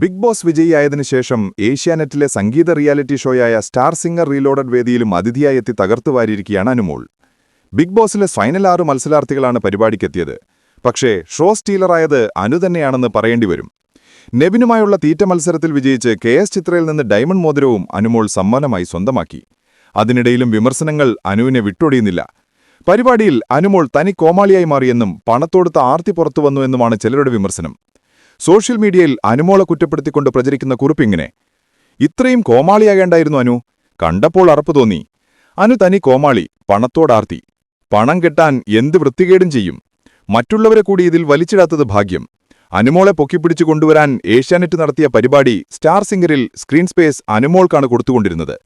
Big boss വിജയിയായതിനു ശേഷം ഏഷ്യാനെറ്റിലെ സംഗീത റിയാലിറ്റി ഷോയായ സ്റ്റാർ സിംഗർ റീലോഡഡ് വേദിയിലും അതിഥിയായി എത്തി തകർത്തുവാരിയിരിക്കുകയാണ് അനുമോൾ. ബിഗ് ബോസിലെ ഫൈനൽ ആറ് മത്സരാർത്ഥികളാണ് പരിപാടിക്കെത്തിയത്. പക്ഷേ ഷോ സ്റ്റീലറായത് അനു തന്നെയാണെന്ന് പറയേണ്ടി വരും. നെബിനുമായുള്ള തീറ്റ മത്സരത്തിൽ വിജയിച്ച് കെ എസ് ചിത്രയിൽ നിന്ന് ഡയമണ്ട് മോതിരവും അനുമോൾ സമ്മാനമായി സ്വന്തമാക്കി. അതിനിടയിലും വിമർശനങ്ങൾ അനുവിനെ വിട്ടൊടിയുന്നില്ല. പരിപാടിയിൽ അനുമോൾ തനി കോമാളിയായി മാറിയെന്നും പണത്തോടുത്ത ആർത്തി പുറത്തുവന്നു എന്നുമാണ് ചിലരുടെ വിമർശനം. സോഷ്യൽ മീഡിയയിൽ അനുമോളെ കുറ്റപ്പെടുത്തിക്കൊണ്ട് പ്രചരിക്കുന്ന കുറിപ്പിങ്ങനെ ഇത്രയും കോമാളിയാകേണ്ടായിരുന്നു അനു. കണ്ടപ്പോൾ അറപ്പ് തോന്നി. അനു തനി കോമാളി പണത്തോടാർത്തി. പണം കെട്ടാൻ എന്ത് വൃത്തികേടും ചെയ്യും. മറ്റുള്ളവരെ കൂടി ഇതിൽ വലിച്ചിടാത്തത് ഭാഗ്യം. അനുമോളെ പൊക്കിപ്പിടിച്ചു കൊണ്ടുവരാൻ ഏഷ്യാനെറ്റ് നടത്തിയ പരിപാടി സ്റ്റാർ സിംഗറിൽ സ്ക്രീൻ സ്പേസ് അനുമോൾക്കാണ് കൊടുത്തുകൊണ്ടിരുന്നത്.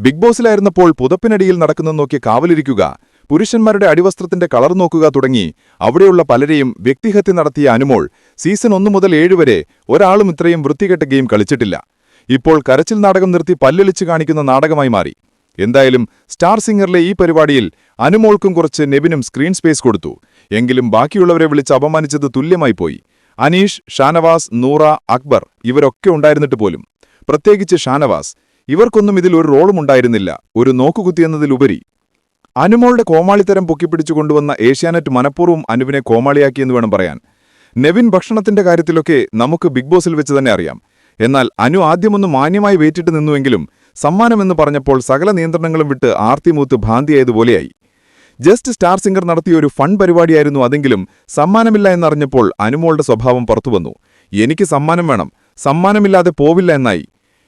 ബിഗ് ബോസിലായിരുന്നപ്പോൾ പുതപ്പിനടിയിൽ നടക്കുന്നത് നോക്കി കാവലിരിക്കുക പുരുഷന്മാരുടെ അടിവസ്ത്രത്തിന്റെ കളർ നോക്കുക തുടങ്ങി. അവിടെയുള്ള പലരെയും വ്യക്തിഹത്യ നടത്തിയ അനുമോൾ സീസൺ ഒന്നു മുതൽ ഏഴുവരെ ഒരാളും ഇത്രയും വൃത്തികെട്ട ഗെയിം കളിച്ചിട്ടില്ല. ഇപ്പോൾ കരച്ചിൽ നാടകം നിർത്തി പല്ലൊലിച്ച് കാണിക്കുന്ന നാടകമായി മാറി. എന്തായാലും സ്റ്റാർ സിംഗറിലെ ഈ പരിപാടിയിൽ അനുമോൾക്കും കുറച്ച് നെബിനും സ്ക്രീൻ സ്പേസ് കൊടുത്തു. എങ്കിലും ബാക്കിയുള്ളവരെ വിളിച്ച് അപമാനിച്ചത് തുല്യമായി പോയി. അനീഷ് ഷാനവാസ് നൂറ അക്ബർ ഇവരൊക്കെ ഉണ്ടായിരുന്നിട്ട് പോലും. പ്രത്യേകിച്ച് ഷാനവാസ്. ഇവർക്കൊന്നും ഇതിൽ ഒരു റോളും ഉണ്ടായിരുന്നില്ല. ഒരു നോക്കുകുത്തിയെന്നതിലുപരി അനുമോളുടെ കോമാളിത്തരം പൊക്കിപ്പിടിച്ചു കൊണ്ടുവന്ന ഏഷ്യാനെറ്റ് മനഃപൂർവം അനുവിനെ കോമാളിയാക്കിയെന്ന് വേണം പറയാൻ. നെവിൻ ഭക്ഷണത്തിന്റെ കാര്യത്തിലൊക്കെ നമുക്ക് ബിഗ് ബോസിൽ വെച്ച് തന്നെ അറിയാം. എന്നാൽ അനു ആദ്യമൊന്ന് മാന്യമായി വേറ്റിട്ട് നിന്നുവെങ്കിലും സമ്മാനമെന്ന് പറഞ്ഞപ്പോൾ സകല നിയന്ത്രണങ്ങളും വിട്ട് ആർത്തി ആർത്തിമൂത്ത് ഭാന്തിയായതുപോലെയായി ജസ്റ്റ് സ്റ്റാർ സിംഗർ നടത്തിയ ഒരു ഫൺ പരിപാടിയായിരുന്നു അതെങ്കിലും സമ്മാനമില്ല എന്നറിഞ്ഞപ്പോൾ അനുമോളുടെ സ്വഭാവം പുറത്തുവന്നു എനിക്ക് സമ്മാനം വേണം. സമ്മാനമില്ലാതെ പോവില്ല എന്നായി.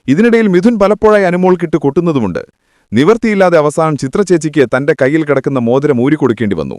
ഇതിനിടയിൽ മിഥുൻ പലപ്പോഴായി അനുമോൾക്കിട്ട് കൊട്ടുന്നതുമുണ്ട്. നിവർത്തിയില്ലാതെ അവസാനം ചിത്രചേച്ചിക്ക് തന്റെ കയ്യിൽ കിടക്കുന്ന മോതിരം ഊരിക്കൊടുക്കേണ്ടി വന്നു.